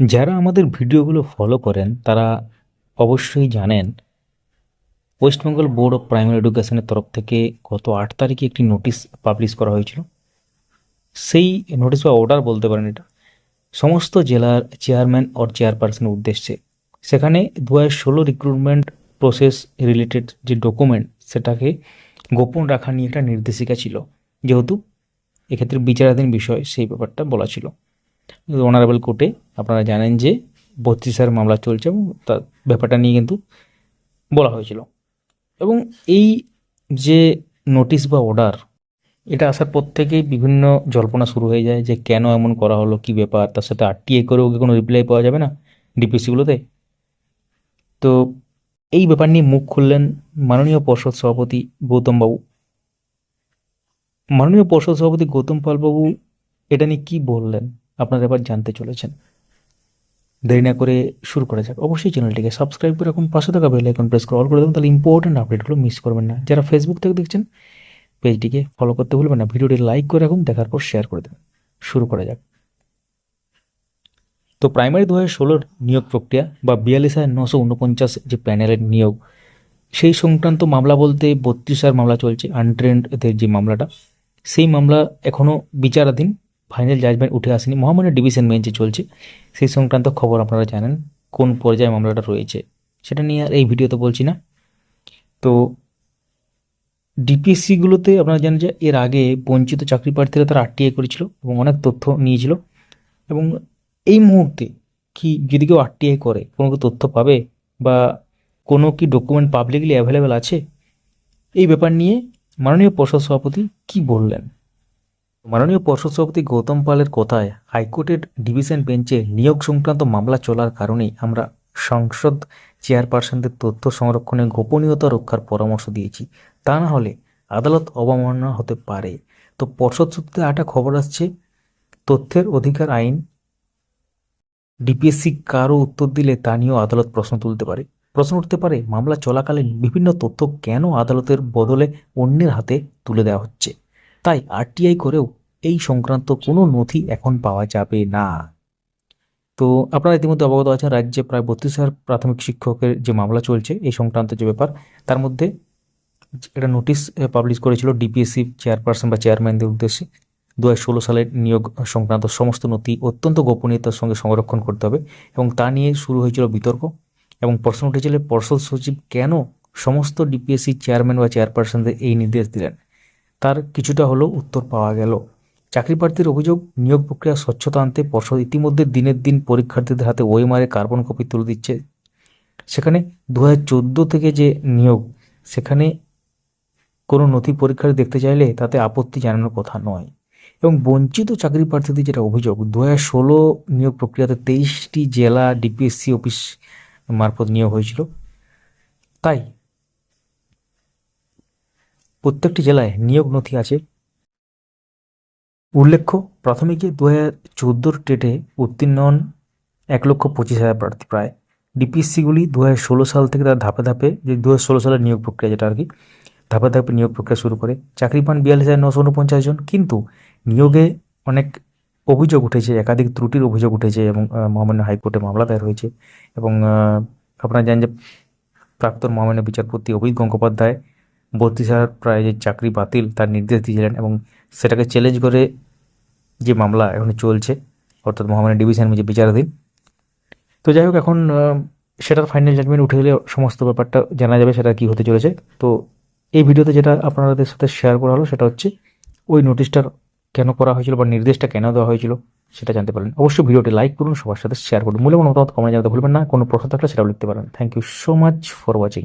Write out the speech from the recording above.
যারা আমাদের ভিডিওগুলো ফলো করেন, তারা অবশ্যই জানেন ওয়েস্টবেঙ্গল বোর্ড অফ প্রাইমারি এডুকেশনের তরফ থেকে গত আট তারিখে একটি নোটিশ পাবলিশ করা হয়েছিল। সেই নোটিশ বা অর্ডার বলতে পারেন এটা সমস্ত জেলার চেয়ারম্যান অর চেয়ারপারসনের উদ্দেশ্যে। সেখানে দু হাজার ষোলো রিক্রুটমেন্ট প্রসেস রিলেটেড যে ডকুমেন্ট সেটাকে গোপন রাখা নিয়ে একটা নির্দেশিকা ছিল। যেহেতু এক্ষেত্রে বিচারাধীন বিষয়, সেই ব্যাপারটা বলা ছিল। অনারেবল কোর্টে আপনারা জানেন যে বত্রিশের মামলা চলছে এবং তার ব্যাপারটা নিয়ে কিন্তু বলা হয়েছিল। এবং এই যে নোটিশ বা অর্ডার এটা আসার পর থেকেই বিভিন্ন জল্পনা শুরু হয়ে যায় যে কেন এমন করা হলো, কি ব্যাপার, তার সাথে আরটিআই করেও কি কোনো রিপ্লাই পাওয়া যাবে না ডিপিসিগুলোতে? তো এই ব্যাপার নিয়ে মুখ খুললেন মাননীয় পর্ষদ সভাপতি গৌতম বাবু। মাননীয় পর্ষদ সভাপতি গৌতম পালবাবু এটা নিয়ে কী বললেন? আপনারা এবার জানতে চলেছেন। দেরি না করে শুরু করা যাক। অবশ্যই চ্যানেলটিকে সাবস্ক্রাইব করে রাখুন, পাশে থাকা বেল আইকন প্রেস করে অল করে দেবেন, তাহলে ইম্পর্টেন্ট আপডেটগুলো মিস করবেন না। যারা ফেসবুক থেকে দেখছেন, পেজটিকে ফলো করতে ভুলবেন না, ভিডিওটি লাইক করে রাখুন, দেখার পর শেয়ার করে দেবেন। শুরু করা যাক। তো প্রাইমারি দু হাজার ষোলোর নিয়োগ প্রক্রিয়া বা বিয়াল্লিশ হাজার নশো উনপঞ্চাশ যে প্যানেলের নিয়োগ, সেই সংক্রান্ত মামলা বলতে বত্রিশ হাজার মামলা চলছে আনট্রেন্ডদের যে মামলাটা, সেই মামলা এখনও বিচারাধীন। ফাইনাল জাজমেন্ট উঠে আসেনি। মহামান্য ডিভিশন বেঞ্চে চলছে, সেই সংক্রান্ত খবর আপনারা জানেন, কোন পর্যায়ে মামলাটা রয়েছে, সেটা নিয়ে আর এই ভিডিওতে বলছি না। তো ডিপিএসসিগুলোতে আপনারা জানেন যে এর আগে বঞ্চিত চাকরি প্রার্থীরা তারা আরটিআই করেছিল এবং অনেক তথ্য নিয়েছিল এবং এই মুহূর্তে কি যদি কেউ আরটিআই করে, কোনো তথ্য পাবে বা কোনো কি ডকুমেন্ট পাবলিকলি অ্যাভেলেবেল আছে? এই ব্যাপার নিয়ে মাননীয় পর্ষদ সভাপতি কি বললেন? মাননীয় পর্ষদ সভাপতি গৌতম পালের কথায় হাইকোর্টের ডিভিশন বেঞ্চে নিয়োগ সংক্রান্ত মামলা চলার কারণে আমরা সংসদ চেয়ারপারসনদের তথ্য সংরক্ষণে গোপনীয়তা রক্ষার পরামর্শ দিয়েছি। তা না হলে আদালত অবমাননা হতে পারে। তো পর্ষদ সূত্রে একটা খবর আসছে, তথ্যের অধিকার আইন ডিপিএসসি কারও উত্তর দিলে তা নিয়েও আদালত প্রশ্ন তুলতে পারে। প্রশ্ন উঠতে পারে, মামলা চলাকালীন বিভিন্ন তথ্য কেন আদালতের বদলে অন্যের হাতে তুলে দেওয়া হচ্ছে? তাই আরটিআই করেও এই সংক্রান্ত কোনো নথি এখন পাওয়া যাবে না। তো আপনারা ইতিমধ্যে অবগত আছেন, রাজ্যে প্রায় বত্রিশ হাজার প্রাথমিক শিক্ষকের যে মামলা চলছে এই সংক্রান্ত যে ব্যাপার, তার মধ্যে একটা নোটিশ পাবলিশ করেছিল ডিপিএসসি চেয়ারপারসন বা চেয়ারম্যানদের উদ্দেশ্যে। দু ষোলো সালের নিয়োগ সংক্রান্ত সমস্ত নথি অত্যন্ত গোপনীয়তার সঙ্গে সংরক্ষণ করতে হবে এবং তা নিয়ে শুরু হয়েছিল বিতর্ক এবং প্রশ্ন উঠেছিল, পর্ষদ সচিব কেন সমস্ত ডিপিএসসি চেয়ারম্যান বা চেয়ারপারসনদের এই নির্দেশ দিলেন? তার কিছুটা হলেও উত্তর পাওয়া গেল। চাকরি প্রার্থীর অভিযোগ, নিয়োগ প্রক্রিয়া স্বচ্ছতা আনতে পর্ষদ ইতিমধ্যে দিনের দিন পরীক্ষার্থীদের হাতে ওএমআরে কার্বন কপি তুলে দিচ্ছে। সেখানে দু হাজার চোদ্দ থেকে যে নিয়োগ, সেখানে কোনো নথি পরীক্ষার্থী দেখতে চাইলে তাতে আপত্তি জানানোর কথা নয়। এবং বঞ্চিত চাকরি প্রার্থীদের যেটা অভিযোগ দু হাজার ষোলো নিয়োগ প্রক্রিয়াতে তেইশটি জেলা ডিপিএসসি অফিস মারফত নিয়োগ হয়েছিল। তাই প্রত্যেকটি জেলায় নিয়োগ নথি আছে। উল্লেখ্য, প্রাথমিকে দু হাজার চোদ্দোর টেটে উত্তীর্ণ হন এক লক্ষ পঁচিশ হাজার প্রার্থী। প্রায় ডিপিএসসিগুলি দু হাজার ষোলো সাল থেকে তারা ধাপে ধাপে যে দু হাজার ষোলো সালের নিয়োগ প্রক্রিয়া যেটা আর কি, ধাপে ধাপে নিয়োগ প্রক্রিয়া শুরু করে। চাকরি পান বিয়াল্লিশ হাজার নশো উনপঞ্চাশ জন, কিন্তু নিয়োগে অনেক অভিযোগ উঠেছে, একাধিক ত্রুটির অভিযোগ উঠেছে এবং মহামান্য হাইকোর্টে মামলা দায়ের হয়েছে এবং আপনারা জানেন যে প্রাক্তন মহামান্য বিচারপতি অভিজিৎ গঙ্গোপাধ্যায় বত্রিশ হাজার প্রায় যে চাকরি বাতিল তার নির্দেশ দিয়েছিলেন এবং সেটাকে চ্যালেঞ্জ করে যে মামলা এখন চলছে, অর্থাৎ মহামান্য ডিভিশন যে বিচারাধীন। তো যাই হোক, এখন সেটার ফাইনাল জাজমেন্ট উঠে গেলে সমস্ত ব্যাপারটা জানা যাবে সেটা কি হতে চলেছে। তো এই ভিডিওতে যেটা আপনাদের সাথে শেয়ার করা হলো সেটা হচ্ছে, ওই নোটিশটার কেন করা হয়েছিল বা নির্দেশটা কেন দেওয়া হয়েছিল সেটা জানতে পারেন অবশ্যই ভিডিওটি লাইক করুন, সবার সাথে শেয়ার করুন। মূল্যবান মতামত কমেন্ট জানাতে ভুলবেন না, কোনো প্রশ্ন থাকলে সেটাও লিখতে পারেন। Thank you so much for watching